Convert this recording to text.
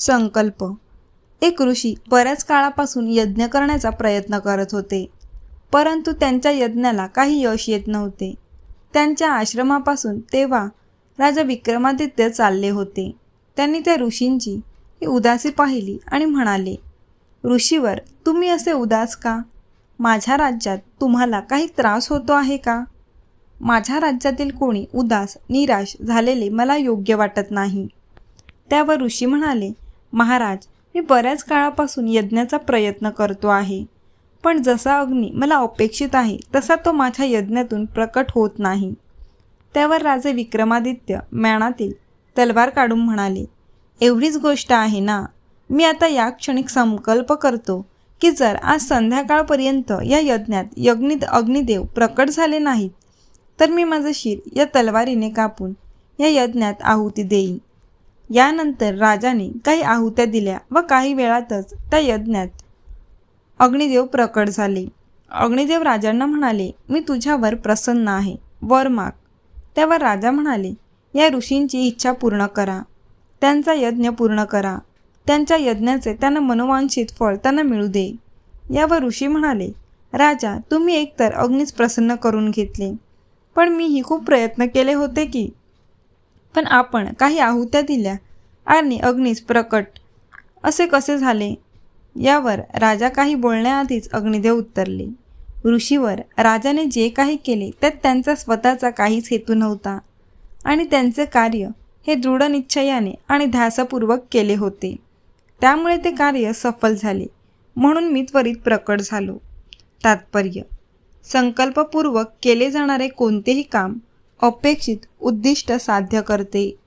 संकल्प. एक ऋषी बऱ्याच काळापासून यज्ञ करण्याचा प्रयत्न करत होते. परंतु त्यांच्या यज्ञाला काही यश येत नव्हते. त्यांच्या आश्रमापासून तेव्हा राजा विक्रमादित्य चालले होते. त्यांनी त्या ऋषींची ही उदासी पाहिली आणि म्हणाले ऋषीवर तुम्ही असे उदास का? माझ्या राज्यात तुम्हाला काही त्रास होतो आहे का? माझ्या राज्यातील कोणी उदास निराश झालेले मला योग्य वाटत नाही. त्यावर ऋषी म्हणाले महाराज मी बऱ्याच काळापासून यज्ञाचा प्रयत्न करतो आहे. पण जसा अग्नी मला अपेक्षित आहे तसा तो माझ्या यज्ञातून प्रकट होत नाही. त्यावर राजे विक्रमादित्य मॅणातील तलवार काढून म्हणाले एवढीच गोष्ट आहे ना? मी आता या क्षणिक संकल्प करतो की जर आज संध्याकाळपर्यंत या यज्ञात यज्ञित अग्निदेव प्रकट झाले नाहीत तर मी माझं शिर या तलवारीने कापून या यज्ञात आहुती देईन. यानंतर राजाने काही आहुत्या दिल्या व काही वेळातच त्या यज्ञात अग्निदेव प्रकट झाले. अग्निदेव राजांना म्हणाले मी तुझ्यावर प्रसन्न आहे. वर माग. त्यावर राजा म्हणाले या ऋषींची इच्छा पूर्ण करा. त्यांचा यज्ञ पूर्ण करा. त्यांच्या यज्ञाचे त्यांना मनोवांछित फळ त्यांना मिळू दे. यावर ऋषी म्हणाले राजा तुम्ही एकतर अग्नीच प्रसन्न करून घेतले. पण मीही खूप प्रयत्न केले होते की पण आपण काही आहुत्या दिल्या आणि अग्नीस प्रकट. असे कसे झाले? यावर राजा काही बोलण्याआधीच अग्निदेव उत्तरले. ऋषीवर राजाने जे काही केले त्यात त्यांचा स्वतःचा काहीच हेतू नव्हता. आणि त्यांचे कार्य हे दृढ निश्चयाने आणि ध्यासपूर्वक केले होते. त्यामुळे ते कार्य सफल झाले. म्हणून मी त्वरित प्रकट झालो. तात्पर्य संकल्पपूर्वक केले जाणारे कोणतेही काम अपेक्षित उद्दिष्ट साध्य करते.